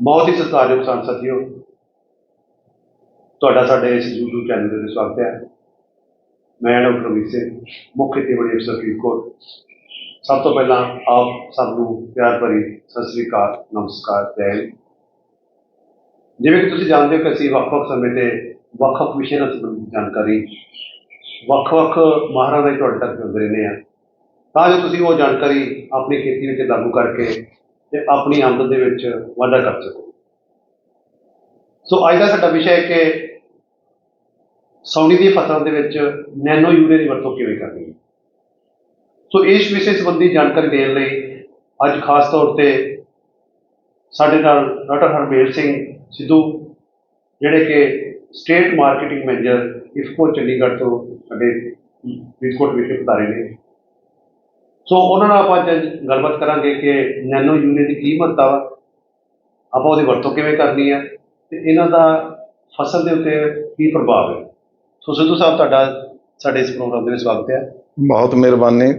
ਬਹੁਤ ਹੀ ਸਤਿਕਾਰਯੋਗ ਕਿਸਾਨ ਸਾਥੀਓ, ਤੁਹਾਡਾ ਸਾਡੇ ਇਸ YouTube ਚੈਨਲ ਦੇ ਉੱਤੇ ਸਵਾਗਤ ਹੈ। ਮੈਂ ਡਾਕਟਰ ਰਵੀਰ ਸਿੰਘ, ਮੁੱਖ ਖੇਤੀਬਾੜੀ ਅਫਸਰ ਫਰੀਦਕੋਟ। ਸਭ ਤੋਂ ਪਹਿਲਾਂ ਆਪ ਸਭ ਨੂੰ ਪਿਆਰ ਭਰੀ ਸਤਿ ਸ੍ਰੀ ਅਕਾਲ, ਨਮਸਕਾਰ, ਜੈ ਹਿੰਦ। ਜਿਵੇਂ ਕਿ ਤੁਸੀਂ ਜਾਣਦੇ ਹੋ ਕਿ ਅਸੀਂ ਵੱਖ-ਵੱਖ ਸਮੇਂ ਤੇ ਵੱਖ-ਵੱਖ ਵਿਸ਼ੇ ਨਾਲ ਸੰਬੰਧਿਤ ਜਾਣਕਾਰੀ, ਵੱਖ-ਵੱਖ ਮਾਹਰਾਂ ਦੇ ਤੁਹਾਡੇ ਤੱਕ ਦਿੰਦੇ ਰਹਿੰਦੇ ਆ ਤਾਂ ਜੋ ਤੁਸੀਂ ਉਹ ਜਾਣਕਾਰੀ ਆਪਣੀ ਖੇਤੀ ਵਿੱਚ ਲਾਗੂ ਕਰਕੇ ਤੇ ਆਪਣੀ ਆਮਦਨ ਦੇ ਵਿੱਚ ਵਾਧਾ ਕਰ ਸਕੋ। ਸੋ ਅੱਜ ਦਾ ਸਾਡਾ ਵਿਸ਼ਾ ਹੈ ਕਿ ਸੌਣੀ ਦੀ ਫਸਲਾਂ ਦੇ ਵਿੱਚ ਨੈਨੋ ਯੂਰੀਆ ਦੀ ਵਰਤੋਂ ਕਿਵੇਂ ਕਰਨੀ ਹੈ? ਸੋ ਇਸ ਵਿਸ਼ੇ ਸੰਬੰਧੀ ਜਾਣਕਾਰੀ ਦੇਣ ਲਈ ਅੱਜ ਖਾਸ ਤੌਰ ਤੇ ਸਾਡੇ ਨਾਲ ਡਾਕਟਰ ਹਰਮੇਲ ਸਿੰਘ ਸਿੱਧੂ, ਜਿਹੜੇ ਕਿ state marketing manager IFFCO Chandigarh ਤੋਂ ਸਾਡੇ ਫਰੀਦਕੋਟ ਵਿਖੇ ਪਧਾਰੇ ਨੇ। ਸੋ ਉਹਨਾਂ ਨਾਲ ਆਪਾਂ ਅੱਜ ਗੱਲਬਾਤ ਕਰਾਂਗੇ ਕਿ ਨੈਨੋ ਯੂਰੀਆ ਦੀ ਕੀ ਮਹੱਤਤਾ ਵਾ। ਆਪਾਂ ਉਹਦੀ ਵਰਤੋਂ ਕਿਵੇਂ ਕਰਨੀ ਹੈ ਤੇ ਇਹਨਾਂ ਦਾ ਫਸਲ ਦੇ ਉੱਤੇ ਕੀ ਪ੍ਰਭਾਵ ਹੈ। ਸੋ ਸਿੱਧੂ ਸਾਹਿਬ ਤੁਹਾਡਾ ਸਾਡੇ ਇਸ ਪ੍ਰੋਗਰਾਮ ਦੇ ਵਿੱਚ ਸਵਾਗਤ ਹੈ। ਬਹੁਤ ਮਿਹਰਬਾਨੀ।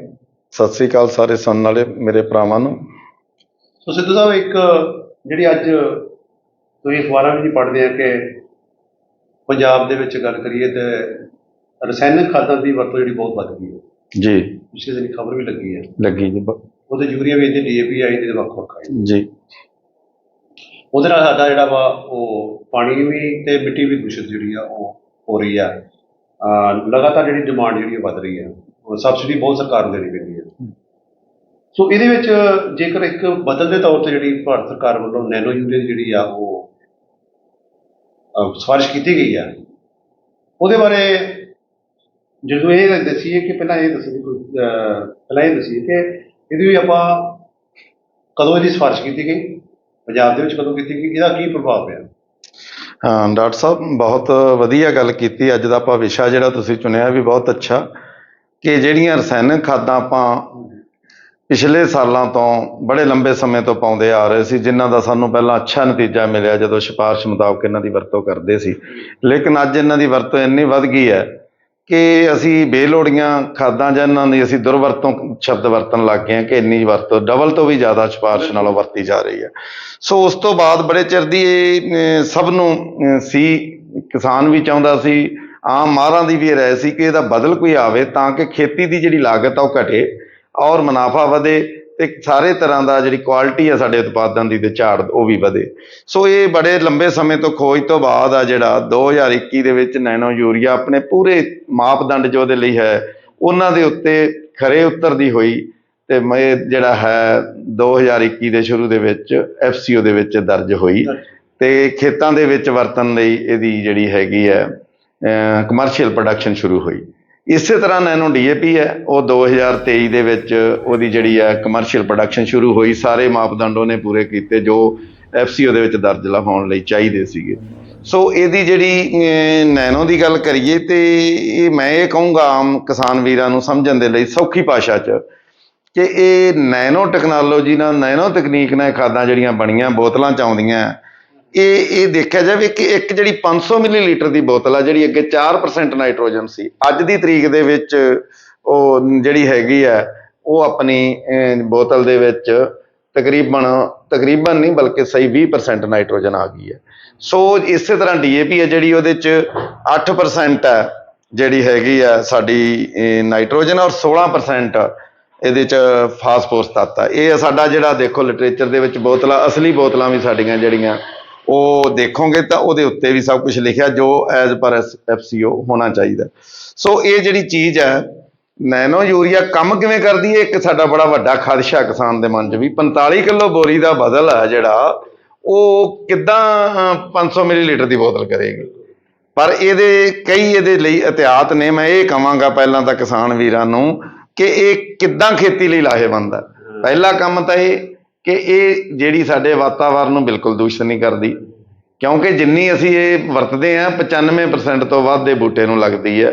ਸਤਿ ਸ੍ਰੀ ਅਕਾਲ ਸਾਰੇ ਸੁਣਨ ਵਾਲੇ ਮੇਰੇ ਭਰਾਵਾਂ ਨੂੰ। ਸੋ ਸਿੱਧੂ ਸਾਹਿਬ ਇੱਕ ਜਿਹੜੀ ਅੱਜ ਤੁਸੀਂ ਅਖਬਾਰਾਂ ਵਿੱਚ ਪੜ੍ਹਦੇ ਆ ਕਿ ਪੰਜਾਬ ਦੇ ਵਿੱਚ ਗੱਲ ਕਰੀਏ ਤੇ ਰਸਾਇਣਿਕ ਖਾਦਾਂ ਦੀ ਵਰਤੋਂ ਜਿਹੜੀ ਬਹੁਤ ਵੱਧ ਗਈ ਹੈ। ਜੀ। ਪਿਛਲੇ ਦਿਨ ਖਬਰ ਵੀ ਲੱਗੀ ਹੈ। ਲੱਗੀ ਜੀ ਬ- ਉਹਦੇ ਯੂਰੀਆ ਵੀ ਇਹਦੇ ਡੀਏਪੀ ਆਈ ਤੇ ਵੱਖ ਵੱਖ ਆਈ ਜੀ। ਉਹਦੇ ਨਾਲ ਸਾਡਾ ਜਿਹੜਾ ਵਾ ਉਹ ਪਾਣੀ ਵੀ ਤੇ ਮਿੱਟੀ ਵੀ ਦੂਸ਼ਿਤ ਜਿਹੜੀ ਆ ਉਹ ਹੋ ਰਹੀ ਆ। ਅਹ ਲਗਾਤਾਰ ਜਿਹੜੀ ਡਿਮਾਂਡ ਜਿਹੜੀ ਆ ਵੱਧ ਰਹੀ ਆ। ਸਬਸਿਡੀ ਬਹੁਤ ਸਰਕਾਰ ਨੂੰ ਦੇਣੀ ਪੈਂਦੀ ਹੈ ਸੋ ਇਹਦੇ ਵਿੱਚ ਜੇਕਰ ਇੱਕ ਬਦਲ ਦੇ ਤੌਰ ਤੇ ਜਿਹੜੀ ਭਾਰਤ ਸਰਕਾਰ ਵੱਲੋਂ ਨੈਨੋ ਯੂਰੀਆ ਦੀ ਜਿਹੜੀ ਆ ਉਹ ਅਹ ਸਿਫਾਰਿਸ਼ ਕੀਤੀ ਗਈ ਆ ਉਹਦੇ ਬਾਰੇ ਜਦੋਂ ਇਹ ਦੱਸੀਏ ਕਿ ਪਹਿਲਾਂ ਇਹ ਦੱਸੀ ਕੋਈ ਪਹਿਲਾਂ ਇਹ ਦੱਸੀਏ ਕਿ ਇਹਦੀ ਵੀ ਆਪਾਂ ਕਦੋਂ ਇਹਦੀ ਸਿਫਾਰਿਸ਼ ਕੀਤੀ ਗਈ? ਪੰਜਾਬ ਦੇ ਵਿੱਚ ਕਦੋਂ ਕੀਤੀ ਗਈ? ਇਹਦਾ ਕੀ ਪ੍ਰਭਾਵ ਪਿਆ? ਹਾਂ, ਡਾਕਟਰ ਸਾਹਿਬ, ਬਹੁਤ ਵਧੀਆ ਗੱਲ ਕੀਤੀ। ਅੱਜ ਦਾ ਆਪਾਂ ਵਿਸ਼ਾ ਜਿਹੜਾ ਤੁਸੀਂ ਚੁਣਿਆ ਵੀ ਬਹੁਤ ਅੱਛਾ ਕਿ ਜਿਹੜੀਆਂ ਰਸਾਇਣਿਕ ਖਾਦਾਂ ਆਪਾਂ ਪਿਛਲੇ ਸਾਲਾਂ ਤੋਂ, ਬੜੇ ਲੰਬੇ ਸਮੇਂ ਤੋਂ ਪਾਉਂਦੇ ਆ ਰਹੇ ਸੀ, ਜਿਨ੍ਹਾਂ ਦਾ ਸਾਨੂੰ ਪਹਿਲਾਂ ਅੱਛਾ ਨਤੀਜਾ ਮਿਲਿਆ ਜਦੋਂ ਸਿਫਾਰਿਸ਼ ਮੁਤਾਬਕ ਇਹਨਾਂ ਦੀ ਵਰਤੋਂ ਕਰਦੇ ਸੀ। ਲੇਕਿਨ ਅੱਜ ਇਹਨਾਂ ਦੀ ਵਰਤੋਂ ਇੰਨੀ ਵੱਧ ਗਈ ਹੈ ਕਿ ਅਸੀਂ ਬੇਲੋੜੀਆਂ ਖਾਦਾਂ ਜਾਂ ਇਹਨਾਂ ਦੀ ਅਸੀਂ ਦੁਰਵਰਤੋਂ ਸ਼ਬਦ ਵਰਤਣ ਲੱਗ ਗਏ ਹਾਂ ਕਿ ਇੰਨੀ ਵਰਤੋਂ, ਡਬਲ ਤੋਂ ਵੀ ਜ਼ਿਆਦਾ ਸਿਫਾਰਿਸ਼ ਨਾਲੋਂ ਵਰਤੀ ਜਾ ਰਹੀ ਹੈ। ਸੋ ਉਸ ਤੋਂ ਬਾਅਦ ਬੜੇ ਚਿਰ ਦੀ ਇਹ ਸਭ ਨੂੰ ਸੀ, ਕਿਸਾਨ ਵੀ ਚਾਹੁੰਦਾ ਸੀ, ਆਮ ਮਾਹਰਾਂ ਦੀ ਵੀ ਇਹ ਰਾਏ ਸੀ ਕਿ ਇਹਦਾ ਬਦਲ ਕੋਈ ਆਵੇ ਤਾਂ ਕਿ ਖੇਤੀ ਦੀ ਜਿਹੜੀ ਲਾਗਤ ਆ ਉਹ ਘਟੇ ਔਰ ਮੁਨਾਫਾ ਵਧੇ ਤੇ ਸਾਰੇ ਤਰ੍ਹਾਂ ਦਾ ਜਿਹੜੀ ਕੁਆਲਿਟੀ ਆ ਸਾਡੇ ਉਤਪਾਦਾਂ ਦੀ ਤੇ ਝਾੜ ਉਹ ਵੀ ਵਧੇ। ਸੋ ਇਹ ਬੜੇ ਲੰਬੇ ਸਮੇਂ ਤੋਂ ਖੋਜ ਤੋਂ ਬਾਅਦ ਆ ਜਿਹੜਾ 2021 ਦੇ ਵਿੱਚ ਨੈਨੋ ਯੂਰੀਆ ਆਪਣੇ ਪੂਰੇ ਮਾਪਦੰਡ ਜੋ ਉਹਦੇ ਲਈ ਹੈ ਉਹਨਾਂ ਦੇ ਉੱਤੇ ਖਰੇ ਉਤਰਦੀ ਹੋਈ ਤੇ ਮੈਂ ਜਿਹੜਾ ਹੈ 2021 ਦੇ ਸ਼ੁਰੂ ਦੇ ਵਿੱਚ ਐਫਸੀਓ ਦੇ ਵਿੱਚ ਦਰਜ ਹੋਈ। ਤੇ ਖੇਤਾਂ ਦੇ ਵਿੱਚ ਵਰਤਣ ਲਈ ਇਹਦੀ ਜਿਹੜੀ ਹੈਗੀ ਹੈ ਕਮਰਸ਼ੀਅਲ ਪ੍ਰੋਡਕਸ਼ਨ ਸ਼ੁਰੂ ਹੋਈ। ਇਸੇ ਤਰ੍ਹਾਂ ਨੈਨੋ ਡੀਏਪੀ ਹੈ, ਉਹ 2023 ਦੇ ਵਿੱਚ ਉਹਦੀ ਜਿਹੜੀ ਹੈ ਕਮਰਸ਼ੀਅਲ ਪ੍ਰੋਡਕਸ਼ਨ ਸ਼ੁਰੂ ਹੋਈ, ਸਾਰੇ ਮਾਪਦੰਡ ਉਹਨੇ ਪੂਰੇ ਕੀਤੇ ਜੋ ਐਫਸੀਓ ਦੇ ਵਿੱਚ ਦਰਜ ਹੋਣ ਲਈ ਚਾਹੀਦੇ ਸੀਗੇ। ਸੋ ਇਹਦੀ ਜਿਹੜੀ ਨੈਨੋ ਦੀ ਗੱਲ ਕਰੀਏ ਤੇ ਇਹ ਮੈਂ ਇਹ ਕਹੂੰਗਾ ਆਮ ਕਿਸਾਨ ਵੀਰਾਂ ਨੂੰ ਸਮਝਣ ਦੇ ਲਈ ਸੌਖੀ ਭਾਸ਼ਾ 'ਚ ਕਿ ਇਹ ਨੈਨੋ ਟੈਕਨੋਲੋਜੀ ਨਾਲ, ਨੈਨੋ ਤਕਨੀਕ ਨਾਲ ਇਹ ਖਾਦਾਂ ਜਿਹੜੀਆਂ ਬਣੀਆਂ, ਬੋਤਲਾਂ ਚ ਆਉਂਦੀਆਂ ਇਹ ਇਹ ਦੇਖਿਆ ਜਾਵੇ ਕਿ ਇੱਕ ਜਿਹੜੀ 500 ਮਿਲੀਲੀਟਰ ਦੀ ਬੋਤਲ ਆ, ਜਿਹੜੀ ਅੱਗੇ 4% ਨਾਈਟ੍ਰੋਜਨ ਸੀ, ਅੱਜ ਦੀ ਤਰੀਕ ਦੇ ਵਿੱਚ ਉਹ ਜਿਹੜੀ ਹੈਗੀ ਆ, ਉਹ ਆਪਣੀ ਬੋਤਲ ਦੇ ਵਿੱਚ ਤਕਰੀਬਨ ਤਕਰੀਬਨ ਨਹੀਂ ਬਲਕਿ ਸਹੀ 20% ਨਾਈਟ੍ਰੋਜਨ ਆ ਗਈ ਹੈ। ਸੋ ਇਸੇ ਤਰ੍ਹਾਂ ਡੀਏਪੀ ਹੈ ਜਿਹੜੀ ਉਹਦੇ ਚ 8% ਹੈ ਜਿਹੜੀ ਹੈਗੀ ਆ ਸਾਡੀ ਨਾਈਟ੍ਰੋਜਨ ਔਰ 16% ਇਹਦੇ ਚ ਫਾਸਫੋਰਸ ਤੱਤ ਆ। ਇਹ ਸਾਡਾ ਜਿਹੜਾ ਦੇਖੋ ਲਿਟਰੇਚਰ ਦੇ ਵਿੱਚ ਬੋਤਲਾਂ, ਅਸਲੀ ਬੋਤਲਾਂ ਵੀ ਸਾਡੀਆਂ ਜਿਹੜੀਆਂ ਉਹ ਦੇਖੋਗੇ ਤਾਂ ਉਹਦੇ ਉੱਤੇ ਵੀ ਸਭ ਕੁਝ ਲਿਖਿਆ ਜੋ ਐਜ਼ ਪਰ ਐਫਸੀਓ ਹੋਣਾ ਚਾਹੀਦਾ। ਸੋ ਇਹ ਜਿਹੜੀ ਚੀਜ਼ ਹੈ ਨੈਨੋ ਯੂਰੀਆ ਕੰਮ ਕਿਵੇਂ ਕਰਦੀ ਹੈ? ਇੱਕ ਸਾਡਾ ਬੜਾ ਵੱਡਾ ਖਦਸ਼ਾ ਕਿਸਾਨ ਦੇ ਮਨ 'ਚ ਵੀ। 45 ਕਿਲੋ ਬੋਰੀ ਦਾ ਬਦਲ ਹੈ ਜਿਹੜਾ ਉਹ ਕਿੱਦਾਂ ਅਹ, 500 ਮਿਲੀਲੀਟਰ ਦੀ ਬੋਤਲ ਕਰੇਗੀ? ਪਰ ਇਹਦੇ ਕਈ ਇਹਦੇ ਲਈ ਇਤਿਹਾਤ ਨੇ। ਮੈਂ ਇਹ ਕਵਾਂਗਾ ਪਹਿਲਾਂ ਤਾਂ ਕਿਸਾਨ ਵੀਰਾਂ ਨੂੰ ਕਿ ਇਹ ਕਿੱਦਾਂ ਖੇਤੀ ਲਈ ਲਾਹੇਵੰਦ ਹੈ। ਪਹਿਲਾ ਕੰਮ ਤਾਂ ਇਹ ਕਿ ਇਹ ਜਿਹੜੀ ਸਾਡੇ ਵਾਤਾਵਰਣ ਨੂੰ ਬਿਲਕੁਲ ਦੂਸ਼ਿਤ ਨਹੀਂ ਕਰਦੀ ਕਿਉਂਕਿ ਜਿੰਨੀ ਅਸੀਂ ਇਹ ਵਰਤਦੇ ਆ 95% ਤੋਂ ਵੱਧ ਦੇ ਬੂਟੇ ਨੂੰ ਲੱਗਦੀ ਹੈ।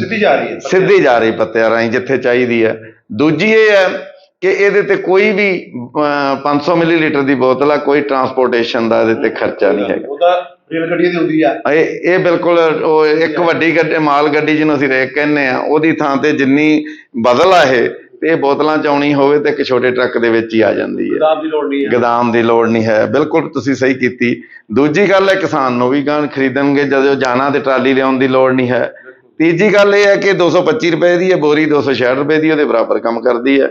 ਸਿੱਧੀ ਜਾ ਰਹੀ ਹੈ ਸਿੱਧੀ ਜਾ ਰਹੀ ਪੱਤਿਆਂ ਰਾਹੀਂ ਜਿੱਥੇ ਚਾਹੀਦੀ ਹੈ। ਦੂਜੀ ਇਹ ਹੈ ਕਿ ਇਹਦੇ ਤੇ ਕੋਈ ਵੀ ਅਹ, 500 ਮਿਲੀਲੀਟਰ ਦੀ ਬੋਤਲ ਆ ਕੋਈ ਟਰਾਂਸਪੋਰਟੇਸ਼ਨ ਦਾ ਇਹਦੇ ਤੇ ਖਰਚਾ ਨਹੀਂ ਹੈਗਾ। ਉਹਦਾ ਰੇਲ ਗੱਡੀਆਂ ਦੀ ਹੁੰਦੀ ਆ। ਇਹ ਇਹ ਬਿਲਕੁਲ ਉਹ ਇੱਕ ਵੱਡੀ ਗੱਡੀ ਮਾਲ ਗੱਡੀ ਜਿਹਨੂੰ ਅਸੀਂ ਰੇਕ ਕਹਿੰਦੇ ਆ ਉਹਦੀ ਥਾਂ ਤੇ ਜਿੰਨੀ ਬਦਲ ਆ ਇਹ ਤੇ ਇਹ ਬੋਤਲਾਂ ਚ ਆਉਣੀ ਹੋਵੇ ਤੇ ਇੱਕ ਛੋਟੇ ਟਰੱਕ ਦੇ ਵਿੱਚ ਹੀ ਆ ਜਾਂਦੀ ਹੈ। ਗਦਾਮ ਦੀ ਲੋੜ ਨਹੀਂ ਹੈ। ਗਦਾਮ ਦੀ ਲੋੜ ਨਹੀਂ ਹੈ। ਬਿਲਕੁਲ ਤੁਸੀਂ ਸਹੀ ਕੀਤੀ। ਦੂਜੀ ਗੱਲ ਹੈ ਕਿਸਾਨ ਨੂੰ ਵੀ ਗਾਂ ਖਰੀਦਣਗੇ ਜਦੋਂ ਜਾਣਾ ਤੇ ਟਰਾਲੀ ਲਿਆਉਣ ਦੀ ਲੋੜ ਨਹੀਂ ਹੈ। ਤੀਜੀ ਗੱਲ ਇਹ ਹੈ ਕਿ 225 ਰੁਪਏ ਦੀ ਹੈ ਬੋਰੀ 266 ਰੁਪਏ ਦੀ ਉਹਦੇ ਬਰਾਬਰ ਕੰਮ ਕਰਦੀ ਹੈ।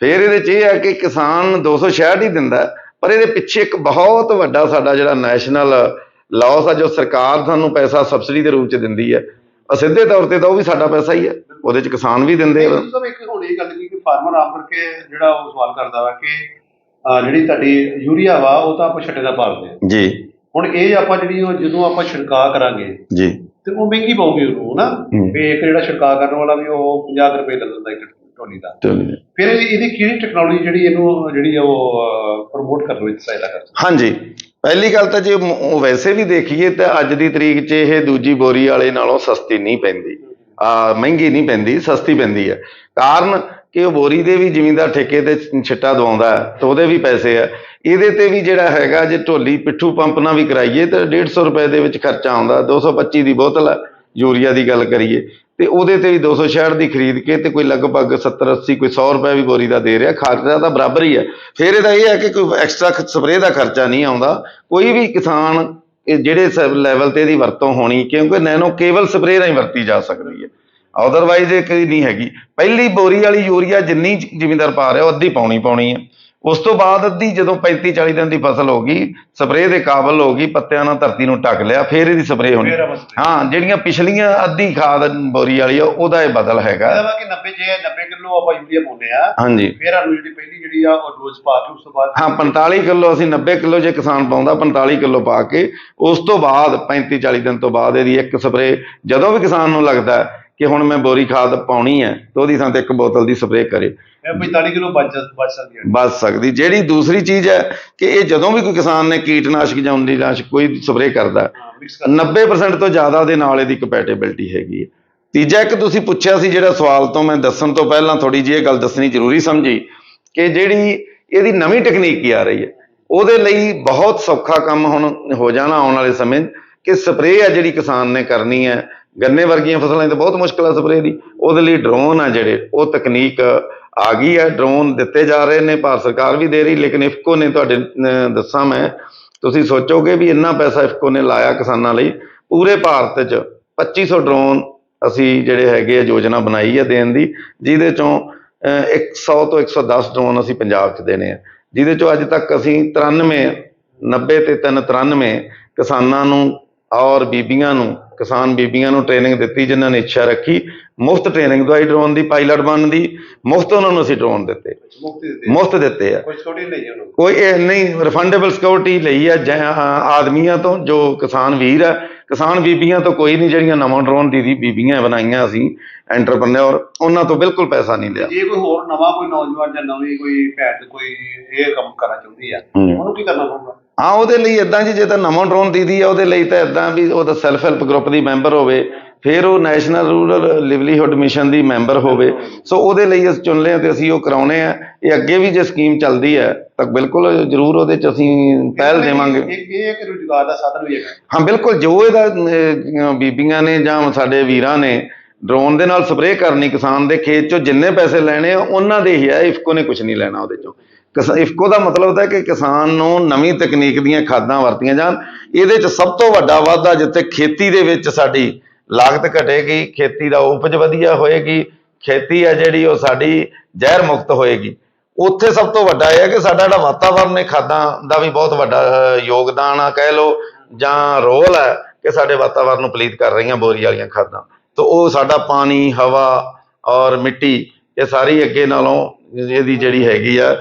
ਫਿਰ ਇਹਦੇ ਚ ਇਹ ਹੈ ਕਿ ਕਿਸਾਨ 266 ਹੀ ਦਿੰਦਾ ਪਰ ਇਹਦੇ ਪਿੱਛੇ ਇੱਕ ਬਹੁਤ ਵੱਡਾ ਸਾਡਾ ਜਿਹੜਾ ਨੈਸ਼ਨਲ ਲਾਸ ਆ ਜੋ ਸਰਕਾਰ ਸਾਨੂੰ ਪੈਸਾ ਸਬਸਿਡੀ ਦੇ ਰੂਪ ਚ ਦਿੰਦੀ ਹੈ। ਅਸਿੱਧੇ ਤੌਰ ਤੇ ਤਾਂ ਉਹ ਵੀ ਸਾਡਾ ਪੈਸਾ ਹੀ ਹੈ। ਉਹਦੇ ਚ ਕਿਸਾਨ ਵੀ ਦਿੰਦੇ ਆ। ਇੱਕ ਇਹ ਗੱਲ ਕੀ ਕਿ ਫਾਰਮਰ ਆਮ ਕਰਕੇ ਜਿਹੜਾ ਉਹ ਸਵਾਲ ਕਰਦਾ ਵਾ ਕਿ ਅਹ, ਜਿਹੜੀ ਤੁਹਾਡੀ ਯੂਰੀਆ ਵਾ ਉਹ ਤਾਂ ਆਪਾਂ ਛੱਟੇ ਦਾ ਪਾਲਦੇ ਆ ਜੀ। ਹੁਣ ਇਹ ਆਪਾਂ ਜਿਹੜੀ ਉਹ ਜਦੋਂ ਆਪਾਂ ਛਿੜਕਾਅ ਕਰਾਂਗੇ ਜੀ। ਤੇ ਉਹ ਮਹਿੰਗੀ ਪਊਗੀ ਉਹਨੂੰ ਨਾ ਹੂੰ। ਵੀ ਇੱਕ ਜਿਹੜਾ ਛਿੜਕਾਅ ਕਰਨ ਵਾਲਾ ਵੀ ਉਹ 50 ਕੁ ਰੁਪਏ ਦਾ ਦਿੰਦਾ ਇੱਕ ਟੋਲੀ ਦਾ। ਚਲੋ ਫਿਰ ਇਹ- ਇਹਦੀ ਕਿਹੜੀ ਟੈਕਨੋਲੋਜੀ ਜਿਹੜੀ ਇਹਨੂੰ ਜਿਹੜੀ ਆ ਉਹ ਪ੍ਰਮੋਟ ਕਰਨ ਵਿੱਚ ਸਹਾਇਤਾ ਕਰਦੀ? ਹਾਂਜੀ। ਪਹਿਲੀ ਗੱਲ ਤਾਂ ਜੇ ਮ- ਉਹ ਵੈਸੇ ਵੀ ਦੇਖੀਏ ਤਾਂ ਅੱਜ ਦੀ ਤਰੀਕ 'ਚ ਇਹ ਦੂਜੀ ਬੋਰੀ ਵਾਲੇ ਨਾਲੋਂ ਸਸਤੀ ਨਹੀਂ ਪੈਂਦੀ। ਮਹਿੰਗੀ ਨਹੀਂ ਪੈਂਦੀ, ਸਸਤੀ ਪੈਂਦੀ ਹੈ। ਕਾਰਨ ਕਿ ਉਹ ਬੋਰੀ ਦੇ ਵੀ ਜ਼ਿਮੀਂਦਾਰ ਠੇਕੇ ਤੇ ਛਿੱਟਾ ਦਵਾਉਂਦਾ ਹੈ ਤਾਂ ਉਹਦੇ ਵੀ ਪੈਸੇ ਆ ਇਹਦੇ ਤੇ ਵੀ ਜਿਹੜਾ ਹੈਗਾ, ਜੇ ਢੋਲੀ ਪਿੱਠੂ ਪੰਪ ਨਾਲ ਵੀ ਕਰਾਈਏ ਤਾਂ 150 ਰੁਪਏ ਦੇ ਵਿੱਚ ਖਰਚਾ ਆਉਂਦਾ 225 ਦੀ ਬੋਤਲ ਹੈ, ਯੂਰੀਆ ਦੀ ਗੱਲ ਕਰੀਏ। ਤੇ ਉਹਦੇ ਤੇ ਵੀ 266 ਦੀ ਖਰੀਦ ਕੇ ਤੇ ਕੋਈ ਲਗਭਗ 70 80 ਕੋਈ 100 ਰੁਪਏ ਵੀ ਬੋਰੀ ਦਾ ਦੇ ਰਿਹਾ, ਖਰਚਾ ਤਾਂ ਬਰਾਬਰ ਹੀ ਹੈ। ਫਿਰ ਇਹਦਾ ਇਹ ਹੈ ਕਿ ਕੋਈ ਐਕਸਟਰਾ ਸਪਰੇਅ ਦਾ ਖਰਚਾ ਨਹੀਂ ਆਉਂਦਾ। ਕੋਈ ਵੀ ਕਿਸਾਨ ਇਹ ਜਿਹੜੇ ਲੈਵਲ ਤੇ ਇਹਦੀ ਵਰਤੋਂ ਹੋਣੀ, ਕਿਉਂਕਿ ਨੈਨੋ ਕੇਵਲ ਸਪਰੇਅ ਰਾਹੀਂ ਵਰਤੀ ਜਾ ਸਕਦੀ ਹੈ। ਅਦਰਵਾਈਜ਼ ਇਹ ਕੋਈ ਨਹੀਂ ਹੈਗੀ। ਪਹਿਲੀ ਬੋਰੀ ਵਾਲੀ ਯੂਰੀਆ ਜਿੰਨੀ ਜ਼ਿਮੀਂਦਾਰ ਪਾ ਰਿਹਾ, ਉਹ ਅੱਧੀ ਪਾਉਣੀ ਪਾਉਣੀ ਹੈ। ਉਸ ਤੋਂ ਬਾਅਦ ਅੱਧੀ ਜਦੋਂ 35 40 ਦਿਨ ਦੀ ਫਸਲ ਹੋ ਗਈ ਸਪਰੇਅ ਦੇ ਕਾਬਲ ਹੋ ਗਈ ਪੱਤਿਆਂ ਨਾਲ ਧਰਤੀ ਨੂੰ ਢੱਕ ਲਿਆ ਫਿਰ ਇਹਦੀ ਸਪਰੇਅ ਹੋਣੀ। ਹਾਂ ਜਿਹੜੀਆਂ ਪਿਛਲੀਆਂ ਅੱਧੀ ਖਾਦ ਬੋਰੀ ਵਾਲੀ ਆ ਉਹਦਾ ਇਹ ਬਦਲ ਹੈਗਾ ਇਹਦਾ ਵਾ ਕਿ 90 ਜੇ 90 ਕਿਲੋ ਆਪਾਂ ਯੂਰੀਆ ਪਾਉਂਦੇ ਆ ਹਾਂਜੀ ਫਿਰ ਸਾਨੂੰ ਜਿਹੜੀ ਪਹਿਲੀ ਜਿਹੜੀ ਆ ਉਹ ਡੋਜ਼ ਪਾ ਕੇ ਉਸ ਤੋਂ ਬਾਅਦ ਹਾਂ 45 ਕਿਲੋ ਅਸੀਂ 90 ਕਿਲੋ ਜੇ ਕਿਸਾਨ ਪਾਉਂਦਾ 45 ਕਿਲੋ ਪਾ ਕੇ ਉਸ ਤੋਂ ਬਾਅਦ 35 40 ਦਿਨ ਤੋਂ ਬਾਅਦ ਇਹਦੀ ਇੱਕ ਸਪਰੇਅ ਜਦੋਂ ਵੀ ਕਿਸਾਨ ਨੂੰ ਲੱਗਦਾ ਕਿ ਹੁਣ ਮੈਂ ਬੋਰੀ ਖਾਦ ਪਾਉਣੀ ਹੈ ਤਾਂ ਉਹਦੀ ਥਾਂ ਤੇ ਇੱਕ ਬੋਤਲ ਦੀ ਸਪਰੇਅ ਕਰੇ ਇਹ 45 ਕਿਲੋ ਬਚ ਬਚ ਸਕਦੀ ਹੈ। ਬਚ ਸਕਦੀ। ਜਿਹੜੀ ਦੂਸਰੀ ਚੀਜ਼ ਹੈ ਕਿ ਇਹ ਜਦੋਂ ਵੀ ਕੋਈ ਕਿਸਾਨ ਨੇ ਕੀਟਨਾਸ਼ਕ ਜਾਂ ਉਨੀਨਾਸ਼ਕ ਕੋਈ ਸਪਰੇਅ ਕਰਦਾ ਹੈ, ਹਾਂ ਮਿਕਸ ਕਰ 90% ਤੋਂ ਜ਼ਿਆਦਾ ਦੇ ਨਾਲ ਇਹਦੀ ਕੰਪੈਟੀਬਿਲਟੀ ਹੈਗੀ ਹੈ। ਤੀਜਾ ਇੱਕ ਤੁਸੀਂ ਪੁੱਛਿਆ ਸੀ ਜਿਹੜਾ ਸਵਾਲ ਤੋਂ ਮੈਂ ਦੱਸਣ ਤੋਂ ਪਹਿਲਾਂ ਥੋੜੀ ਜਿਹੀ ਇਹ ਗੱਲ ਦੱਸਣੀ ਜ਼ਰੂਰੀ ਸਮਝੀ ਕਿ ਜਿਹੜੀ ਇਹਦੀ ਨਵੀਂ ਟੈਕਨੀਕ ਕੀ ਆ ਰਹੀ ਹੈ ਉਹਦੇ ਲਈ ਬਹੁਤ ਸੌਖਾ ਕੰਮ ਹੁਣ ਹੋ ਜਾਣਾ ਆਉਣ ਵਾਲੇ ਸਮੇਂ ਕਿ ਸਪਰੇਅ ਆ ਜਿਹੜੀ ਕਿਸਾਨ ਨੇ ਕਰਨੀ ਹੈ ਗੰਨੇ ਵਰਗੀਆਂ ਫਸਲਾਂ 'ਤੇ ਬਹੁਤ ਮੁਸ਼ਕਲ ਹੈ ਸਪਰੇਅ ਦੀ। ਉਹਦੇ ਲਈ ਡਰੋਨ ਆ ਜਿਹੜੇ ਉਹ ਤਕਨੀਕ ਆ ਗਈ ਹੈ ਡਰੋਨ ਦਿੱਤੇ ਜਾ ਰਹੇ ਨੇ ਭਾਰਤ ਸਰਕਾਰ ਵੀ ਦੇ ਰਹੀ ਲੇਕਿਨ ਇਫਕੋ ਨੇ ਤੁਹਾਡੇ ਦੱਸਾਂ ਮੈਂ ਤੁਸੀਂ ਸੋਚੋਗੇ ਵੀ ਇੰਨਾ ਪੈਸਾ ਇਫਕੋ ਨੇ ਲਾਇਆ ਕਿਸਾਨਾਂ ਲਈ। ਪੂਰੇ ਭਾਰਤ 'ਚ 2500 ਡਰੋਨ ਅਸੀਂ ਜਿਹੜੇ ਹੈਗੇ ਆ ਯੋਜਨਾ ਬਣਾਈ ਹੈ ਦੇਣ ਦੀ ਜਿਹਦੇ ਚੋਂ ਅਹ, 100 ਤੋਂ 110 ਡਰੋਨ ਅਸੀਂ ਪੰਜਾਬ 'ਚ ਦੇਣੇ ਆ। ਜਿਹਦੇ ਚੋਂ ਅੱਜ ਤੱਕ ਅਸੀਂ 93 90 ਤੇ 393 ਕਿਸਾਨਾਂ ਨੂੰ ਔਰ ਬੀਬੀਆਂ ਨੂੰ ਕਿਸਾਨ ਬੀਬੀਆਂ ਨੂੰ ਟ੍ਰੇਨਿੰਗ ਦਿੱਤੀ ਜਿਨ੍ਹਾਂ ਨੇ ਇੱਛਾ ਰੱਖੀ ਮੁਫਤ ਟ੍ਰੇਨਿੰਗ ਦਵਾਈ ਡਰੋਨ ਦੀ ਪਾਇਲਟ ਬਣਨ ਦੀ ਮੁਫਤ ਉਹਨਾਂ ਨੂੰ ਅਸੀਂ ਡਰੋਨ ਦਿੱਤੇ। ਮੁਫਤ ਦਿੱਤੇ। ਆ। ਕੋਈ ਛੋਟੀ ਨਹੀਂ ਉਹਨੂੰ? ਕੋਈ ਇਹ ਨਹੀਂ ਰਿਫੰਡੇਬਲ ਸਿਕਿਉਰਿਟੀ ਲਈ ਜਾਂ ਆਦਮੀਆਂ ਤੋਂ ਜੋ ਕਿਸਾਨ ਵੀਰ ਹੈ ਕਿਸਾਨ ਬੀਬੀਆਂ ਤੋਂ ਕੋਈ ਨਹੀਂ ਜਿਹੜੀਆਂ ਨਵਾਂ ਡਰੋਨ ਦੀ ਦੀ ਬੀਬੀਆਂ ਬਣਾਈਆਂ ਅਸੀਂ ਐਂਟਰਪ੍ਰੈਨਿਓਰ ਉਹਨਾਂ ਤੋਂ ਬਿਲਕੁਲ ਪੈਸਾ ਨਹੀਂ ਲਿਆ। ਜੇ ਕੋਈ ਹੋਰ ਨਵਾਂ ਕੋਈ ਨੌਜਵਾਨ ਜਾਂ ਨਵੀਂ ਕੋਈ ਭੈਣ ਕੋਈ ਇਹ ਕੰਮ ਕਰਨਾ ਚਾਹੁੰਦੀ ਆ। ਉਹਨੂੰ ਕੀ ਕਰਨਾ ਪਊਗਾ? ਹਾਂ ਉਹਦੇ ਲਈ ਇਦਾਂ ਜੀ ਜੇ ਤਾਂ ਨਵਾਂ ਡਰੋਨ ਦੀਦੀ ਆ ਉਹਦੇ ਲਈ ਤਾਂ ਇਦਾਂ ਵੀ ਉਹਦਾ ਸੈਲਫ ਹੈਲਪ ਗਰੁੱਪ ਦੀ ਮੈਂਬਰ ਹੋਵੇ ਫਿਰ ਉਹ ਨੈਸ਼ਨਲ ਰੂਰਲ ਲਿਵਲੀਹੁੱਡ ਮਿਸ਼ਨ ਦੀ ਮੈਂਬਰ ਹੋਵੇ। ਸੋ ਉਹਦੇ ਲਈ ਅਸੀਂ ਚੁਣ ਲਿਆ ਤੇ ਅਸੀਂ ਉਹ ਕਰਾਉਣੇ ਆ। ਇਹ ਅੱਗੇ ਵੀ ਜੇ ਸਕੀਮ ਚੱਲਦੀ ਹੈ ਤਾਂ ਬਿਲਕੁਲ ਜ਼ਰੂਰ ਉਹਦੇ ਚ ਅਸੀਂ ਪਹਿਲ ਦੇਵਾਂਗੇ। ਇੱਕ ਇਹ ਇੱਕ ਰੁਜ਼ਗਾਰ ਦਾ ਸਾਧਨ ਵੀ ਹੈਗਾ। ਹਾਂ ਬਿਲਕੁਲ ਜੋ ਇਹਦਾ ਬੀਬੀਆਂ ਨੇ ਜਾਂ ਸਾਡੇ ਵੀਰਾਂ ਨੇ ਡਰੋਨ ਦੇ ਨਾਲ ਸਪਰੇਅ ਕਰਨੀ ਕਿਸਾਨ ਦੇ ਖੇਤ ਚੋਂ ਜਿੰਨੇ ਪੈਸੇ ਲੈਣੇ ਆ, ਉਹਨਾਂ ਦੇ ਹੀ ਆ, ਇਫਕੋ ਨੇ ਕੁਝ ਨਹੀਂ ਲੈਣਾ ਉਹਦੇ ਚੋਂ। ਕਿਸ- ਇਫਕੋ ਦਾ ਮਤਲਬ ਹੈ ਕਿ ਕਿਸਾਨ ਨੂੰ ਨਵੀਂ ਤਕਨੀਕ ਦੀਆਂ ਖਾਦਾਂ ਵਰਤੀਆਂ ਜਾਣ। ਇਹਦੇ ਚ ਸਭ ਤੋਂ ਵੱਡਾ ਵਾਧਾ ਜਿੱਥੇ ਖੇਤੀ ਦੇ ਵਿੱਚ ਸਾਡੀ ਲਾਗਤ ਘਟੇਗੀ, ਖੇਤੀ ਦਾ ਉਪਜ ਵਧੀਆ ਹੋਏਗੀ, ਖੇਤੀ ਹੈ ਜਿਹੜੀ ਉਹ ਸਾਡੀ ਜ਼ਹਿਰ ਮੁਕਤ ਹੋਏਗੀ। ਉੱਥੇ ਸਭ ਤੋਂ ਵੱਡਾ ਇਹ ਹੈ ਕਿ ਸਾਡਾ ਜਿਹੜਾ ਵਾਤਾਵਰਨ ਹੈ, ਖਾਦਾਂ ਦਾ ਵੀ ਬਹੁਤ ਵੱਡਾ ਯੋਗਦਾਨ ਆ, ਕਹਿ ਲਓ, ਜਾਂ ਰੋਲ ਹੈ ਕਿ ਸਾਡੇ ਵਾਤਾਵਰਨ ਨੂੰ ਪਲੀਤ ਕਰ ਰਹੀਆਂ ਬੋਰੀ ਵਾਲੀਆਂ ਖਾਦਾਂ। ਤਾਂ ਉਹ ਸਾਡਾ ਪਾਣੀ ਹਵਾ ਔਰ ਮਿੱਟੀ ਇਹ ਸਾਰੀ ਅੱਗੇ ਨਾਲੋਂ ਇਹਦੀ ਜਿਹੜੀ ਹੈਗੀ ਆ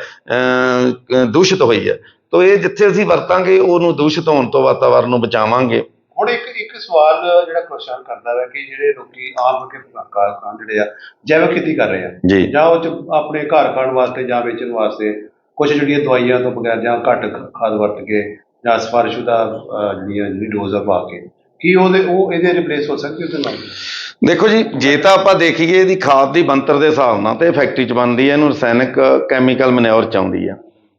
ਦੂਸ਼ਿਤ ਹੋਈ ਹੈ ਤਾਂ ਇਹ ਜਿੱਥੇ ਅਸੀਂ ਵਰਤਾਂਗੇ ਉਹਨੂੰ ਦੂਸ਼ਿਤ ਹੋਣ ਤੋਂ ਵਾਤਾਵਰਨ ਨੂੰ ਬਚਾਵਾਂਗੇ। ਹੁਣ ਇੱਕ ਇੱਕ ਸਵਾਲ ਜਿਹੜਾ ਕੁਐਸਚਨ ਕਰਦਾ ਹੈ ਕਿ ਜਿਹੜੇ ਲੋਕੀ ਆਮ ਕੇ ਕਾਰਖਾਨ ਜਿਹੜੇ ਆ ਜੈਵਿਕ ਖੇਤੀ ਕਰ ਰਹੇ ਆ। ਜੀ। ਉਹ ਆਪਣੇ ਘਰ ਖਾਣ ਵਾਸਤੇ ਜਾਂ ਵੇਚਣ ਵਾਸਤੇ ਕੁਝ ਜਿਹੜੀਆਂ ਦਵਾਈਆਂ ਤੋਂ ਬਗੈਰ ਜਾਂ ਘੱਟ ਖਾਦ ਵਰਤ ਕੇ ਜਾਂ ਸਿਫਾਰਿਸ਼ੁਦਾ ਜਿਹੜੀਆਂ ਜਿਹੜੀ ਡੋਜ਼ ਆ ਪਾ ਕੇ ਕੀ ਉਹਦੇ ਉਹ ਇਹਦੇ ਰਿਪਲੇਸ ਹੋ ਸਕਦੀ ਉਹਦੇ ਨਾਲ? ਦੇਖੋ ਜੀ, ਜੇ ਤਾਂ ਆਪਾਂ ਦੇਖੀਏ ਇਹਦੀ ਖਾਦ ਦੀ ਬਣਤਰ ਦੇ ਹਿਸਾਬ ਨਾਲ ਤੇ ਫੈਕਟਰੀ 'ਚ ਬਣਦੀ ਹੈ, ਇਹਨੂੰ ਰਸਾਇਣਿਕ ਕੈਮੀਕਲ ਮਨਿਓਰ ਚ ਆਉਂਦੀ ਆ।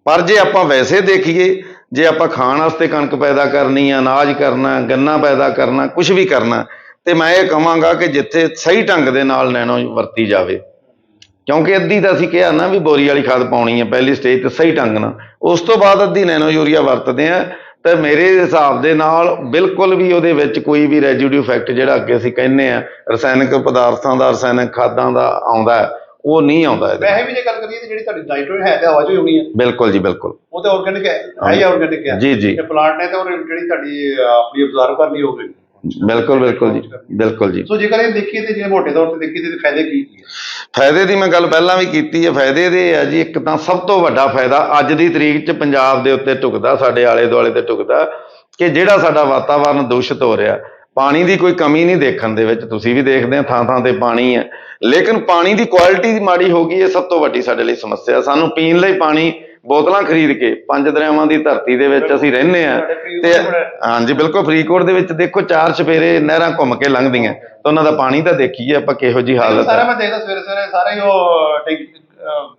ਪਰ ਜੇ ਆਪਾਂ ਵੈਸੇ ਦੇਖੀਏ, ਜੇ ਆਪਾਂ ਖਾਣ ਵਾਸਤੇ ਕਣਕ ਪੈਦਾ ਕਰਨੀ ਆ, ਅਨਾਜ ਕਰਨਾ, ਗੰਨਾ ਪੈਦਾ ਕਰਨਾ ਕੁਝ ਵੀ ਕਰਨਾ, ਤੇ ਮੈਂ ਇਹ ਕਹਾਂਗਾ ਕਿ ਜਿੱਥੇ ਸਹੀ ਢੰਗ ਦੇ ਨਾਲ ਨੈਣੋ ਵਰਤੀ ਜਾਵੇ। ਕਿਉਂਕਿ ਅੱਧੀ ਤਾਂ ਅਸੀਂ ਕਿਹਾ ਨਾ ਵੀ ਬੋਰੀ ਵਾਲੀ ਖਾਦ ਪਾਉਣੀ ਹੈ ਪਹਿਲੀ ਸਟੇਜ ਤੇ ਸਹੀ ਢੰਗ ਨਾਲ। ਉਸ ਤੋਂ ਬਾਅਦ ਅੱਧੀ ਨੈਨੋ ਯੂਰੀਆ ਵਰਤਦੇ ਆ ਤੇ ਮੇਰੇ ਹਿਸਾਬ ਦੇ ਨਾਲ ਬਿਲਕੁਲ ਵੀ ਉਹਦੇ ਵਿੱਚ ਕੋਈ ਵੀ ਰੈਜ਼ੀਡਿਊ ਇਫੈਕਟ ਜਿਹੜਾ ਅੱਗੇ ਅਸੀਂ ਕਹਿੰਦੇ ਆ ਰਸਾਇਣਿਕ ਪਦਾਰਥਾਂ ਦਾ ਰਸਾਇਣਿਕ ਖਾਦਾਂ ਦਾ ਆਉਂਦਾ ਉਹ ਨਹੀਂ ਆਉਂਦਾ ਇਹਦੇ ਵੈਸੇ ਵੀ ਜੇ ਗੱਲ ਕਰੀਏ ਤੇ ਜਿਹੜੀ ਤੁਹਾਡੀ ਨਾਈਟ੍ਰੋਜਨ ਹੈ ਤੇ ਹਵਾ 'ਚ ਹੋਣੀ ਹੈ। ਬਿਲਕੁਲ ਜੀ ਬਿਲਕੁਲ। ਉਹ ਤੇ ਆਰਗੈਨਿਕ ਹੈ ਹੈ ਆਰਗੈਨਿਕ ਹੈ। ਜੀ ਜੀ। ਤੇ ਪਲਾਂਟ ਨੇ ਤੇ ਉਹ ਜਿਹੜੀ ਤੁਹਾਡੀ ਆਪਣੀ ਅਬਜ਼ਰਵ ਕਰਨੀ ਹੋਵੇ ਬਿਲਕੁਲ ਬਿਲਕੁਲ ਜੀ ਬਿਲਕੁਲ ਜੀ। ਸੋ ਜੇਕਰ ਇਹ ਦੇਖੀਏ ਤੇ ਜੇ ਮੋਟੇ ਤੌਰ ਤੇ ਦੇਖੀਏ ਤੇ ਫਾਇਦੇ ਕੀ ਕੀ ਹੈ? ਫਾਇਦੇ ਦੀ ਮੈਂ ਗੱਲ ਪਹਿਲਾਂ ਵੀ ਕੀਤੀ ਹੈ ਫਾਇਦੇ ਇਹਦੇ ਆ ਜੀ ਇੱਕ ਤਾਂ ਸਭ ਤੋਂ ਵੱਡਾ ਫਾਇਦਾ ਅੱਜ ਦੀ ਤਰੀਕ 'ਚ ਪੰਜਾਬ ਦੇ ਉੱਤੇ ਢੁਕਦਾ ਸਾਡੇ ਆਲੇ ਦੁਆਲੇ ਤੇ ਢੁਕਦਾ ਕਿ ਜਿਹੜਾ ਸਾਡਾ ਵਾਤਾਵਰਨ ਦੂਸ਼ਿਤ ਹੋ ਰਿਹਾ ਪਾਣੀ ਦੀ ਕੋਈ ਕਮੀ ਨਹੀਂ ਦੇਖਣ ਦੇ ਵਿੱਚ ਤੁਸੀਂ ਵੀ ਦੇਖਦੇ ਆ ਥਾਂ ਥਾਂ ਤੇ ਪਾਣੀ ਹੈ। ਲੇਕਿਨ ਪਾਣੀ ਦੀ ਕੁਆਲਿਟੀ ਮਾੜੀ ਹੋ ਗਈ ਇਹ ਸਭ ਤੋਂ ਵੱਡੀ ਸਾਡੇ ਲਈ ਸਮੱਸਿਆ ਸਾਨੂੰ ਪੀਣ ਲਈ ਪਾਣੀ ਬੋਤਲਾਂ ਖਰੀਦ ਕੇ ਪੰਜ ਦਰਿਆਵਾਂ ਦੀ ਧਰਤੀ ਦੇ ਵਿੱਚ ਅਸੀਂ ਰਹਿੰਦੇ ਆ ਤੇ ਹਾਂਜੀ ਬਿਲਕੁਲ ਫਰੀਦਕੋਟ ਦੇ ਵਿੱਚ ਦੇਖੋ ਚਾਰ ਚਫੇਰੇ ਨਹਿਰਾਂ ਘੁੰਮ ਕੇ ਲੰਘਦੀਆਂ। ਤਾਂ ਉਹਨਾਂ ਦਾ ਪਾਣੀ ਤਾਂ ਦੇਖੀਏ ਆਪਾਂ ਕਿਹੋ ਜੀ ਹਾਲਤ ਸਾਰਾ ਮੈਂ ਦੇਖਦਾ ਸਵੇਰੇ ਸਵੇਰੇ ਸਾਰਾ ਹੀ ਉਹ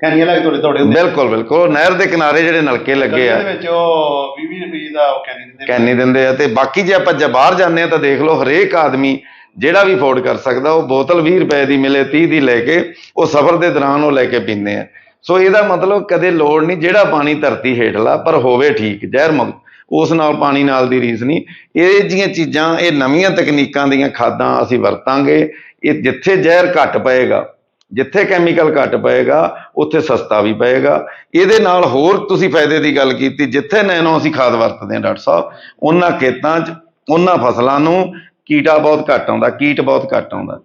ਕੈਨੀਆਂ ਲੱਗ ਤੋੜੇ ਤੋੜੇ ਹੁੰਦੇ। ਬਿਲਕੁਲ ਬਿਲਕੁਲ ਨਹਿਰ ਦੇ ਕਿਨਾਰੇ ਜਿਹੜੇ ਨਲਕੇ ਲੱਗੇ ਆ। ਇਹਦੇ ਵਿੱਚ ਉਹ 20 20 ਰੁਪਏ ਦਾ ਉਹ ਕੈਨੀ ਦਿੰਦੇ ਕੈਨੀ ਦਿੰਦੇ ਆ। ਤੇ ਬਾਕੀ ਜੇ ਆਪਾਂ ਜੇ ਬਾਹਰ ਜਾਂਦੇ ਆ ਤਾਂ ਦੇਖ ਲਓ ਹਰੇਕ ਆਦਮੀ ਜਿਹੜਾ ਵੀ ਅਫੋਰਡ ਕਰ ਸਕਦਾ ਉਹ ਬੋਤਲ 20 ਰੁਪਏ ਦੀ ਮਿਲੇ 30 ਦੀ ਲੈ ਕੇ ਉਹ ਸਫ਼ਰ ਦੇ ਦੌਰਾਨ ਉਹ ਲੈ ਕੇ ਪੀਂਦੇ ਆ। ਸੋ ਇਹਦਾ ਮਤਲਬ ਕਦੇ ਲੋੜ ਨਹੀਂ, ਜਿਹੜਾ ਪਾਣੀ ਧਰਤੀ ਹੇਠਲਾ, ਪਰ ਹੋਵੇ ਠੀਕ, ਜ਼ਹਿਰ ਮੁਕਤ। ਉਸ ਨਾਲ ਪਾਣੀ ਨਾਲ ਦੀ ਰੀਸ ਨਹੀਂ। ਇਹ ਜੀਆਂ ਚੀਜ਼ਾਂ, ਇਹ ਨਵੀਆਂ ਤਕਨੀਕਾਂ ਦੀਆਂ ਖਾਦਾਂ ਅਸੀਂ ਵਰਤਾਂਗੇ। ਇਹ ਜਿੱਥੇ ਜ਼ਹਿਰ ਘੱਟ ਪਏਗਾ, ਜਿੱਥੇ ਕੈਮੀਕਲ ਘੱਟ ਪਏਗਾ, ਉੱਥੇ ਸਸਤਾ ਵੀ ਪਏਗਾ। ਇਹਦੇ ਨਾਲ ਹੋਰ ਤੁਸੀਂ ਫਾਇਦੇ ਦੀ ਗੱਲ ਕੀਤੀ, ਜਿੱਥੇ ਨੈਨੋ ਅਸੀਂ ਖਾਦ ਵਰਤਦੇ ਹਾਂ, ਡਾਕਟਰ ਸਾਹਿਬ, ਉਹਨਾਂ ਖੇਤਾਂ 'ਚ, ਉਹਨਾਂ ਫਸਲਾਂ ਨੂੰ ਕੀਟਾ ਬਹੁਤ ਘੱਟ ਆਉਂਦਾ, ਕੀਟ ਬਹੁਤ ਘੱਟ ਆਉਂਦਾ।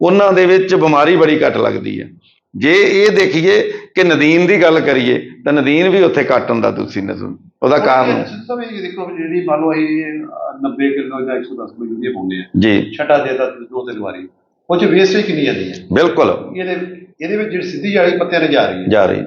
ਉਹਨਾਂ ਦੇ ਵਿੱਚ ਬਿਮਾਰੀ ਬੜੀ ਘੱਟ ਲੱਗਦੀ ਹੈ। ਜੇ ਇਹ ਦੇਖੀਏ ਕਿ ਨਦੀਨ ਦੀ ਗੱਲ ਕਰੀਏ ਤਾਂ ਨਦੀਨ ਵੀ ਉੱਥੇ ਘੱਟ ਹੁੰਦਾ ਤੁਸੀਂ ਨਜ਼ਰ ਉਹਦਾ ਕਾਰਨ ਸਭ ਇਹ ਦੇਖੋ ਜਿਹੜੀ ਮੰਨ ਲਓ ਅਸੀਂ ਅਹ, 90 ਕਿਲੋ ਜਾਂ 110 ਕਿਲੋ ਯੂਰੀਆ ਪਾਉਂਦੇ ਆ ਜੀ। ਛੱਟਾ ਦੇਦਾ ਦੋ ਤਿੰਨ ਵਾਰੀ ਉਹ ਚ ਵੇਸਟੇਜ ਕਿੰਨੀ ਜਾਂਦੀ ਹੈ? ਬਿਲਕੁਲ। ਇਹਦੇ ਇਹਦੇ ਵਿੱਚ ਜਿਹੜੀ ਸਿੱਧੀ ਜਾਲੀ ਪੱਤਿਆਂ ਨੇ ਜਾ ਰਹੀ ਹੈ। ਜਾ ਰਹੀ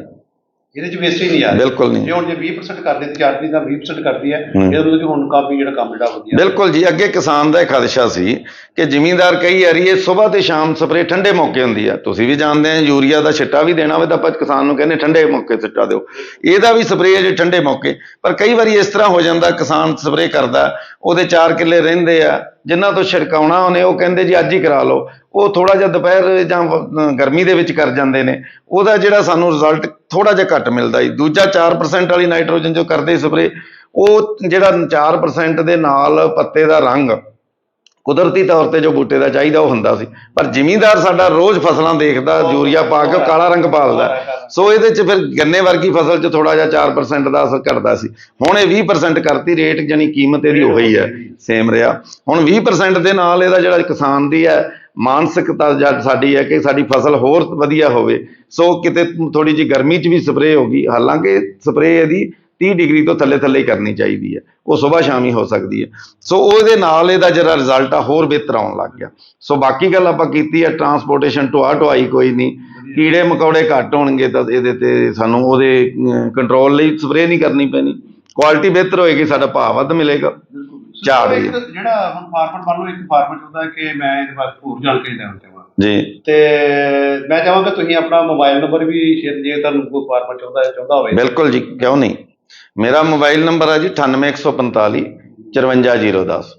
ਇਹਦੇ ਚ ਵੇਸਟੇਜ ਨਹੀਂ ਆ ਰਹੀ। ਬਿਲਕੁਲ ਜੇ ਨਹੀਂ ਹੁਣ ਜੇ 20% ਕਰਦੇ ਤੇ ਚਾਰ ਦੀ ਤਾਂ 20% ਕਰਦੀ ਹੈ। ਇਹਦਾ ਮਤਲਬ ਕਿ ਹੁਣ ਕਾਫੀ ਜਿਹੜਾ ਕੰਮ ਜਿਹੜਾ ਵਧੀਆ। ਬਿਲਕੁਲ ਜੀ ਅੱਗੇ ਕਿਸਾਨ ਦਾ ਇਹ ਖਦਸ਼ਾ ਸੀ ਕਿ ਜ਼ਿਮੀਂਦਾਰ ਕਈ ਵਾਰੀ ਇਹ ਸਵੇਰ ਤੇ ਸ਼ਾਮ ਸਪਰੇ ਠੰਡੇ ਮੌਕੇ ਹੁੰਦੀ ਆ। ਤੁਸੀਂ ਵੀ ਜਾਣਦੇ ਆ ਯੂਰੀਆ ਦਾ ਛਿੱਟਾ ਵੀ ਦੇਣਾ ਹੋਵੇ ਤਾਂ ਆਪਾਂ ਕਿਸਾਨ ਨੂੰ ਕਹਿੰਦੇ ਠੰਡੇ ਮੌਕੇ ਛਿੱਟਾ ਦਿਓ। ਇਹਦਾ ਵੀ ਸਪਰੇ ਹੈ ਜੇ ਠੰਡੇ ਮੌਕੇ। ਪਰ ਕਈ ਵਾਰੀ ਇਸ ਤਰ੍ਹਾਂ ਹੋ ਜਾਂਦਾ ਕਿਸਾਨ ਸਪਰੇ ਕਰਦਾ ਉਹਦੇ 4 ਕਿੱਲੇ ਰਹਿੰਦੇ ਆ ਜਿਨ੍ਹਾਂ ਤੋਂ ਛਿੜਕਾਉਣਾ ਉਹਨੇ ਉਹ ਕਹਿੰਦੇ ਜੀ ਅੱਜ ਹੀ ਕਰਾ ਲਓ। ਉਹ ਥੋੜਾ ਜਿਹਾ ਦੁਪਹਿਰ ਜਾਂ ਗਰਮੀ ਦੇ ਵਿੱਚ ਕਰ ਜਾਂਦੇ ਨੇ। ਉਹਦਾ ਜਿਹੜਾ ਸਾਨੂੰ ਰਿਜ਼ਲਟ ਥੋੜਾ ਜਿਹਾ ਘੱਟ ਮਿਲਦਾ ਜੀ। ਦੂਜਾ 4% ਵਾਲੀ ਨਾਈਟ੍ਰੋਜਨ ਜੋ ਕਰਦੇ ਸਪਰੇ ਉਹ ਜਿਹੜਾ 4% ਦੇ ਨਾਲ ਪੱਤੇ ਦਾ ਰੰਗ ਕੁਦਰਤੀ ਤੌਰ ਤੇ ਜੋ ਬੂਟੇ ਦਾ ਚਾਹੀਦਾ ਉਹ ਹੁੰਦਾ ਸੀ। ਪਰ ਜ਼ਿਮੀਂਦਾਰ ਸਾਡਾ ਰੋਜ਼ ਫਸਲਾਂ ਦੇਖਦਾ ਯੂਰੀਆ ਪਾ ਕੇ ਕਾਲਾ ਰੰਗ ਪਾਲਦਾ। ਸੋ ਇਹਦੇ ਚ ਫਿਰ ਗੰਨੇ ਵਰਗੀ ਫਸਲ ਚ ਥੋੜਾ ਜਿਹਾ 4% ਦਾ ਅਸਰ ਘਟਦਾ ਸੀ। ਹੁਣ ਇਹ 20% ਕਰਤੀ ਰੇਟ ਜਾਨੀ ਕੀਮਤ ਇਹਦੀ ਉਹੀ ਹੈ ਸੇਮ ਰਿਹਾ। ਹੁਣ 20% ਦੇ ਨਾਲ ਇਹਦਾ ਜਿਹੜਾ ਕਿਸਾਨ ਦੀ ਹੈ ਮਾਨਸਿਕਤਾ ਜਦ ਸਾਡੀ ਹੈ ਕਿ ਸਾਡੀ ਫਸਲ ਹੋਰ ਵਧੀਆ ਹੋਵੇ ਸੋ ਕਿਤੇ ਥੋੜੀ ਜਿਹੀ ਗਰਮੀ ਚ ਵੀ ਸਪਰੇਅ ਹੋ ਗਈ ਹਾਲਾਂਕਿ ਸਪਰੇਅ ਇਹਦੀ 30 ਡਿਗਰੀ ਤੋਂ ਥੱਲੇ ਥੱਲੇ ਹੀ ਕਰਨੀ ਚਾਹੀਦੀ ਹੈ ਉਹ ਸਵੇਰ ਸ਼ਾਮ ਹੀ ਹੋ ਸਕਦੀ ਹੈ। ਸੋ ਉਹਦੇ ਨਾਲ ਇਹਦਾ ਜਿਹੜਾ ਰਿਜ਼ਲਟ ਆ ਹੋਰ ਬਿਹਤਰ ਆਉਣ ਲੱਗ ਗਿਆ। ਸੋ ਬਾਕੀ ਗੱਲ ਆਪਾਂ ਕੀਤੀ ਹੈ ਟਰਾਂਸਪੋਰਟੇਸ਼ਨ ਢੋਆ ਢੁਆਈ ਕੋਈ ਨਹੀਂ ਕੀੜੇ ਮਕੌੜੇ ਘੱਟ ਹੋਣਗੇ ਤਾਂ ਇਹਦੇ ਤੇ ਸਾਨੂੰ ਉਹਦੇ ਕੰਟਰੋਲ ਲਈ ਸਪਰੇਅ ਨਹੀਂ ਕਰਨੀ ਪੈਣੀ। ਕੁਆਲਿਟੀ ਬਿਹਤਰ ਹੋਏਗੀ ਸਾਡਾ ਭਾਅ ਵੱਧ ਮਿਲੇਗਾ। ਸੋ ਵੀ। ਇੱਕ ਜਿਹੜਾ ਹੁਣ ਫਾਰਮਰ ਮੰਨ ਲਓ ਇੱਕ ਫਾਰਮਰ ਚਾਹੁੰਦਾ ਹੈ ਕਿ ਮੈਂ ਇਹਦੇ ਬਾਰੇ ਹੋਰ ਜਾਣਕਾਰੀ ਲੈਣਾ ਚਾਹੁੰਦਾ ਜੀ। ਤੇ ਮੈਂ ਚਾਹਾਂਗਾ ਤੁਸੀਂ ਆਪਣਾ ਮੋਬਾਈਲ ਨੰਬਰ ਵੀ ਸ਼ੇਅਰ ਜੇ ਤੁਹਾਨੂੰ ਕੋਈ ਫਾਰਮਰ ਚਾਹੁੰਦਾ ਚਾਹੁੰਦਾ ਹੋਵੇ। ਬਿਲਕੁਲ ਜੀ ਕਿਉਂ ਨਹੀਂ? ਮੇਰਾ ਮੋਬਾਈਲ ਨੰਬਰ ਹੈ ਜੀ 98145 54010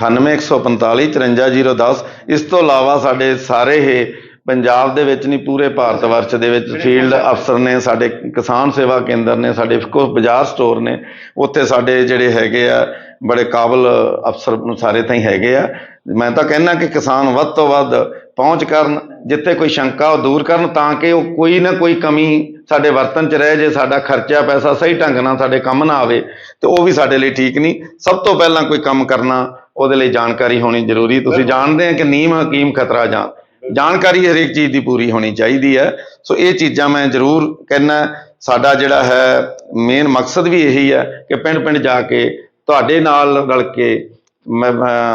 98145 54010 ਇਸ ਤੋਂ ਇਲਾਵਾ ਸਾਡੇ ਸਾਰੇ ਇਹ ਪੰਜਾਬ ਦੇ ਵਿੱਚ ਨਹੀਂ ਪੂਰੇ ਭਾਰਤ ਵਰਸ਼ ਦੇ ਵਿੱਚ ਫੀਲਡ ਅਫਸਰ ਨੇ ਸਾਡੇ ਕਿਸਾਨ ਸੇਵਾ ਕੇਂਦਰ ਨੇ ਸਾਡੇ ਕੁਝ ਬਾਜ਼ਾਰ ਸਟੋਰ ਨੇ ਉੱਥੇ ਸਾਡੇ ਜਿਹੜੇ ਹੈਗੇ ਆ ਬੜੇ ਕਾਬਲ ਅਫਸਰ ਨੂੰ ਸਾਰੇ ਤਾਂ ਹੀ ਹੈਗੇ ਆ। ਮੈਂ ਤਾਂ ਕਹਿੰਦਾ ਕਿ ਕਿਸਾਨ ਵੱਧ ਤੋਂ ਵੱਧ ਪਹੁੰਚ ਕਰਨ ਜਿੱਥੇ ਕੋਈ ਸ਼ੰਕਾ ਉਹ ਦੂਰ ਕਰਨ ਤਾਂ ਕਿ ਉਹ ਕੋਈ ਨਾ ਕੋਈ ਕਮੀ ਸਾਡੇ ਵਰਤਨ ਚ ਰਹਿ ਜੇ ਸਾਡਾ ਖਰਚਾ ਪੈਸਾ ਸਹੀ ਢੰਗ ਨਾਲ ਸਾਡੇ ਕੰਮ ਨਾ ਆਵੇ ਤੇ ਉਹ ਵੀ ਸਾਡੇ ਲਈ ਠੀਕ ਨਹੀਂ। ਸਭ ਤੋਂ ਪਹਿਲਾਂ ਕੋਈ ਕੰਮ ਕਰਨਾ ਉਹਦੇ ਲਈ ਜਾਣਕਾਰੀ ਹੋਣੀ ਜ਼ਰੂਰੀ। ਤੁਸੀਂ ਜਾਣਦੇ ਆ ਕਿ ਨੀਮ ਹਕੀਮ ਖਤਰਾ ਜਾਨ ਜਾਣਕਾਰੀ ਹਰੇਕ ਚੀਜ਼ ਦੀ ਪੂਰੀ ਹੋਣੀ ਚਾਹੀਦੀ ਹੈ। ਸੋ ਇਹ ਚੀਜ਼ਾਂ ਮੈਂ ਜ਼ਰੂਰ ਕਹਿਣਾ ਸਾਡਾ ਜਿਹੜਾ ਹੈ ਮੇਨ ਮਕਸਦ ਵੀ ਇਹੀ ਹੈ ਕਿ ਪਿੰਡ ਪਿੰਡ ਜਾ ਕੇ ਤੁਹਾਡੇ ਨਾਲ ਰਲ ਕੇ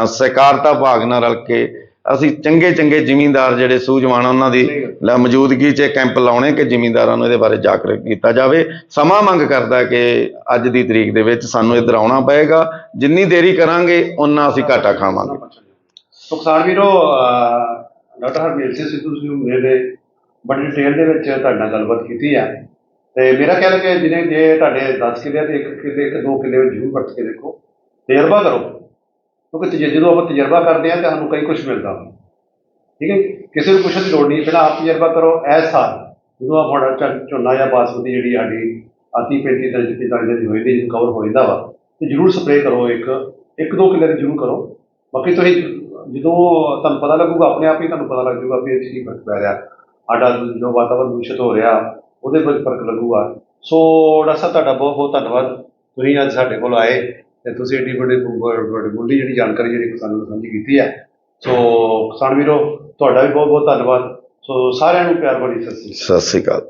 ਸਹਿਕਾਰਤਾ ਭਾਗ ਨਾਲ ਰਲ ਕੇ ਅਸੀਂ ਚੰਗੇ ਚੰਗੇ ਜ਼ਿਮੀਂਦਾਰ ਜਿਹੜੇ ਸੂਝਵਾਨ ਉਹਨਾਂ ਦੀ ਮੌਜੂਦਗੀ 'ਚ ਕੈਂਪ ਲਾਉਣੇ ਕਿ ਜ਼ਿਮੀਂਦਾਰਾਂ ਨੂੰ ਇਹਦੇ ਬਾਰੇ ਜਾਗਰੂਕ ਕੀਤਾ ਜਾਵੇ। ਸਮਾਂ ਮੰਗ ਕਰਦਾ ਕਿ ਅੱਜ ਦੀ ਤਰੀਕ ਦੇ ਵਿੱਚ ਸਾਨੂੰ ਇੱਧਰ ਆਉਣਾ ਪਏਗਾ। ਜਿੰਨੀ ਦੇਰੀ ਕਰਾਂਗੇ ਉਨਾ ਅਸੀਂ ਘਾਟਾ ਖਾਵਾਂਗੇ। ਸੋ ਕਿਸਾਨ ਵੀਰੋ ਡਾਕਟਰ ਹਰਮੀਤ ਸਿੰਘ ਸਿੱਧੂ ਜੀ ਮੇਰੇ ਬੜੀ ਡਿਟੇਲ ਦੇ ਵਿੱਚ ਤੁਹਾਡੇ ਨਾਲ ਗੱਲਬਾਤ ਕੀਤੀ ਆ। ਤੇ ਮੇਰਾ ਖਿਆਲ ਹੈ ਕਿ ਜਿਹਨੇ ਜੇ ਤੁਹਾਡੇ 10 ਕਿੱਲੇ ਤੇ 1 ਕਿੱਲੇ ਇੱਕ ਦੋ ਕਿੱਲੇ ਜ਼ਰੂਰ ਵਰਤ ਕੇ ਦੇਖੋ। ਤਜਰਬਾ ਕਰੋ। ਕਿਉਂਕਿ ਜਦੋਂ ਆਪਾਂ ਤਜਰਬਾ ਕਰਦੇ ਆ ਤਾਂ ਸਾਨੂੰ ਕਈ ਕੁਝ ਮਿਲਦਾ। ਠੀਕ ਹੈ ਕਿਸੇ ਨੂੰ ਪੁੱਛਣ ਦੀ ਲੋੜ ਨਹੀਂ, ਪਹਿਲਾਂ ਆਪ ਤਜਰਬਾ ਕਰੋ। ਐਸ ਸਾਲ ਜਦੋਂ ਆ ਤੁਹਾਡਾ ਝੋਨਾ ਜਾਂ ਬਾਸਮਤੀ ਜਿਹੜੀ ਸਾਡੀ ਆਤੀ 35 ਦਿਨ ਜਿੱਤੀ ਤੱਕ ਦੀ ਹੋਈ ਦੀ ਕਵਰ ਹੋ ਜਾਂਦਾ ਵਾ, ਤੇ ਜ਼ਰੂਰ ਸਪਰੇਅ ਕਰੋ ਇੱਕ। ਇੱਕ ਦੋ ਕਿੱਲੇ ਦੀ ਜ਼ਰੂਰ ਕਰੋ। ਬਾਕੀ ਤੁਸੀਂ ਜਦੋਂ ਤੁਹਾਨੂੰ ਪਤਾ ਲੱਗੂਗਾ, ਆਪਣੇ ਆਪ ਹੀ ਤੁਹਾਨੂੰ ਪਤਾ ਲੱਗ ਜਾਊਗਾ ਵੀ ਇਹ 'ਚ ਕੀ ਫ਼ਰਕ ਪੈ ਰਿਹਾ। ਸਾਡਾ ਜੋ ਵਾਤਾਵਰਨ ਦੂਸ਼ਿਤ ਹੋ ਰਿਹਾ, ਉਹਦੇ ਵਿੱਚ ਫ਼ਰਕ ਲੱਗੂਗਾ। ਸੋ ਡਾਕਟਰ ਸਾਹਿਬ, ਤੁਹਾਡਾ ਬਹੁਤ ਬਹੁਤ ਧੰਨਵਾਦ। ਤੁਸੀਂ ਅੱਜ ਸਾਡੇ ਕੋਲ ਆਏ ਤੇ ਤੁਸੀਂ ਏਡੀ ਵੱਡੀ ਵੱਡੀ ਜਿਹੜੀ ਜਾਣਕਾਰੀ ਜਿਹੜੀ ਕਿਸਾਨਾਂ ਨੂੰ ਸਾਂਝੀ ਕੀਤੀ ਹੈ। ਸੋ ਕਿਸਾਨ ਵੀਰੋ, ਤੁਹਾਡਾ ਵੀ ਬਹੁਤ ਬਹੁਤ ਧੰਨਵਾਦ। ਸੋ ਸਾਰਿਆਂ ਨੂੰ ਪਿਆਰ ਭਰੀ ਸਤਿ ਸ਼੍ਰੀ ਅਕਾਲ। ਸਤਿ ਸ੍ਰੀ ਅਕਾਲ।